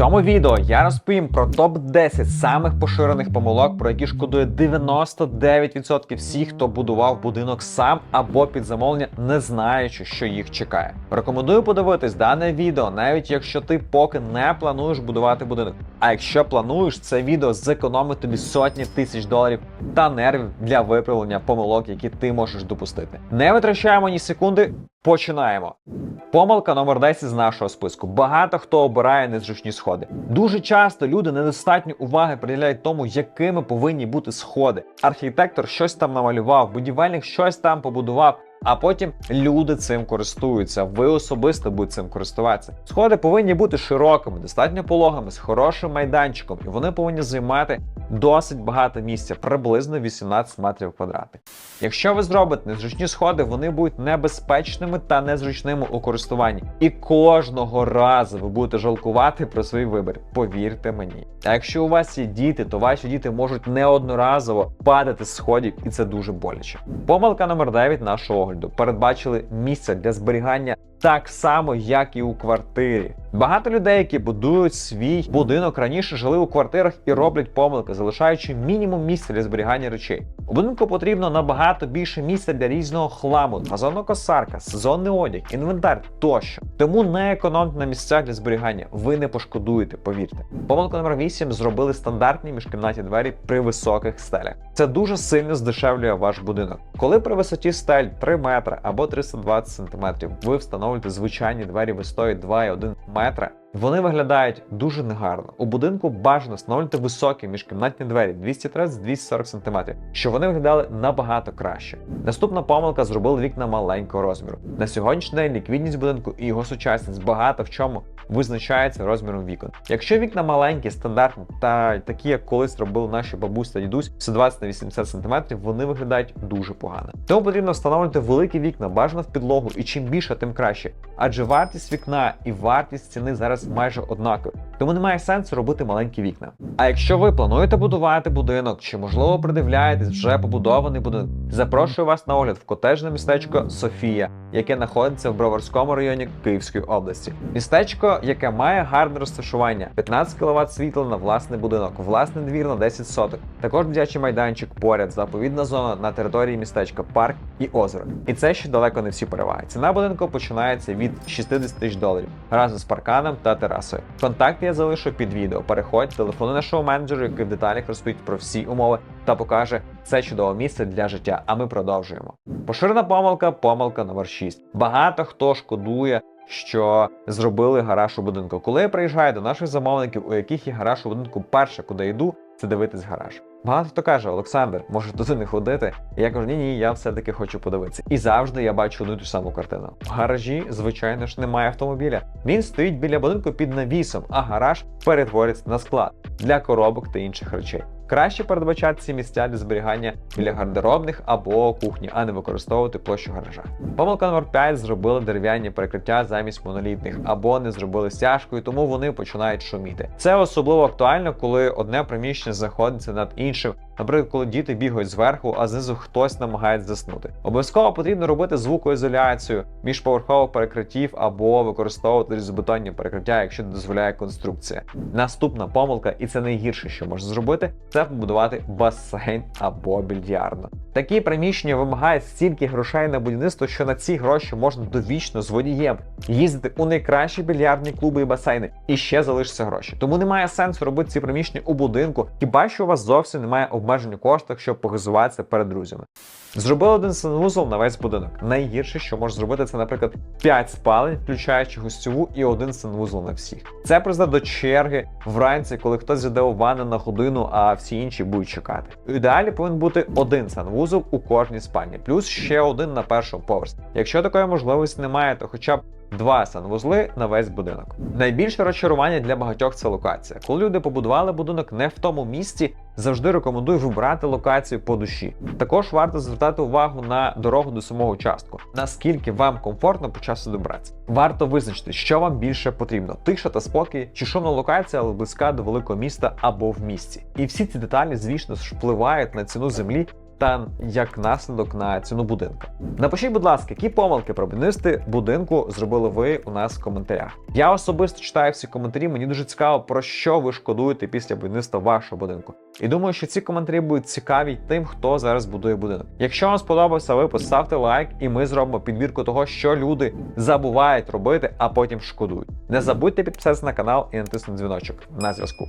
цьому відео я розповім про топ 10 самих поширених помилок, про які шкодує 99% всіх, хто будував будинок сам або під замовлення, не знаючи, що їх чекає. Рекомендую подивитись дане відео, навіть якщо ти поки не плануєш будувати будинок. А якщо плануєш, це відео зекономить тобі сотні тисяч доларів та нервів для виправлення помилок, які ти можеш допустити. Не витрачаємо ні секунди. Починаємо. Помилка номер 10 з нашого списку. Багато хто обирає незручні сходи. Дуже часто люди недостатньо уваги приділяють тому, якими повинні бути сходи. Архітектор щось там намалював, будівельник щось там побудував. А потім люди цим користуються. Ви особисто будете цим користуватися. Сходи повинні бути широкими, достатньо пологими, з хорошим майданчиком, і вони повинні займати досить багато місця, приблизно 18 метрів квадратних. Якщо ви зробите незручні сходи, вони будуть небезпечними та незручними у користуванні. І кожного разу ви будете жалкувати про свій вибір. Повірте мені. А якщо у вас є діти, то ваші діти можуть неодноразово падати з сходів, і це дуже боляче. Помилка номер 9 нашого огляду. Передбачили місце для зберігання так само, як і у квартирі. Багато людей, які будують свій будинок, раніше жили у квартирах і роблять помилки, залишаючи мінімум місця для зберігання речей. У будинку потрібно набагато більше місця для різного хламу, газонокосарка, сезонний одяг, інвентар тощо. Тому не економте на місцях для зберігання. Ви не пошкодуєте, повірте. Помилка номер 8 зробили стандартні міжкімнатні двері при високих стелях. Це дуже сильно здешевлює ваш будинок. Коли при висоті стель 3 метри або 320 см ви встановлюєте звичайні двері висотою 2,1 метра. Вони виглядають дуже негарно. У будинку бажано встановлювати високі міжкімнатні двері 230-240 см, щоб вони виглядали набагато краще. Наступна помилка зробили вікна маленького розміру. На сьогоднішній день ліквідність будинку і його сучасність багато в чому визначається розміром вікон. Якщо вікна маленькі, стандартні та такі, як колись робили наші бабусь та дідусь 120 на 80 см, вони виглядають дуже погано. Тому потрібно встановлювати великі вікна, бажано в підлогу, і чим більше, тим краще. Адже вартість вікна і вартість стіни зараз майже однакові. Тому немає сенсу робити маленькі вікна. А якщо ви плануєте будувати будинок, чи можливо придивляєтесь вже побудований будинок, запрошую вас на огляд в котежне містечко Софія, яке знаходиться в Броварському районі Київської області. Містечко, яке має гарне розташування, 15 кВт світла на власний будинок, власний двір на 10 соток, також дитячий майданчик поряд, заповідна зона на території містечка, парк і озеро. І це ще далеко не всі переваги. Ціна будинку починається від 60 тисяч доларів разом з парканом та терасою. Контакти я залишу під відео. Переходь, телефонуй нашого менеджеру, який в деталях розповість про всі умови та покаже це чудове місце для життя. А ми продовжуємо. Поширена помилка, помилка номер 6. Багато хто шкодує. Що зробили гараж у будинку. Коли я приїжджаю до наших замовників, у яких є гараж у будинку, перше, куди йду, це дивитись гараж. Багато хто каже, Олександр, може туди не ходити. Я кажу, ні, ні, я все-таки хочу подивитися. І завжди я бачу одну ту саму картину. В гаражі, звичайно ж, немає автомобіля. Він стоїть біля будинку під навісом, а гараж перетвориться на склад для коробок та інших речей. Краще передбачати ці місця для зберігання біля гардеробних або кухні, а не використовувати площу гаража. Помилка номер 5 зробили дерев'яні перекриття замість монолітних, або не зробили стяжкою, тому вони починають шуміти. Це особливо актуально, коли одне приміщення знаходиться над іншим. Наприклад, коли діти бігають зверху, а знизу хтось намагається заснути. Обов'язково потрібно робити звукоізоляцію міжповерхових перекриттів або використовувати різобетонні перекриття, якщо не дозволяє конструкція. Наступна помилка, і це найгірше, що можна зробити, це побудувати басейн або більярдну. Такі приміщення вимагають стільки грошей на будівництво, що на ці гроші можна довічно з водієм їздити у найкращі більярдні клуби і басейни, і ще залишиться гроші. Тому немає сенсу робити ці приміщення у будинку, хіба що у вас зовсім немає обмежень у коштах, щоб погазуватися перед друзями. Зробили один санвузол на весь будинок. Найгірше, що можна зробити, це, наприклад, 5 спалень, включаючи гостьову і один санвузол на всіх. Це призведе до черги вранці, коли хтось зайде у ванну на годину, а всі інші будуть чекати. В ідеалі повинен бути один санвузол у кожній спальні, плюс ще один на першому поверсі. Якщо такої можливості немає, то хоча б Два санвузли на весь будинок. Найбільше розчарування для багатьох це локація. Коли люди побудували будинок не в тому місці, завжди рекомендую вибрати локацію по душі. Також варто звертати увагу на дорогу до самого участку, наскільки вам комфортно по часу добратися. Варто визначити, що вам більше потрібно: тиша та спокій, чи шумна локація, але близька до великого міста або в місті. І всі ці деталі, звісно ж, впливають на ціну землі та як наслідок на ціну будинку. Напишіть, будь ласка, які помилки про будівництві будинку зробили ви у нас в коментарях. Я особисто читаю всі коментарі. Мені дуже цікаво, про що ви шкодуєте після будівництва вашого будинку. І думаю, що ці коментарі будуть цікаві тим, хто зараз будує будинок. Якщо вам сподобався випуск, ставте лайк, і ми зробимо підбірку того, що люди забувають робити, а потім шкодують. Не забудьте підписатися на канал і натиснути дзвіночок. На зв'язку.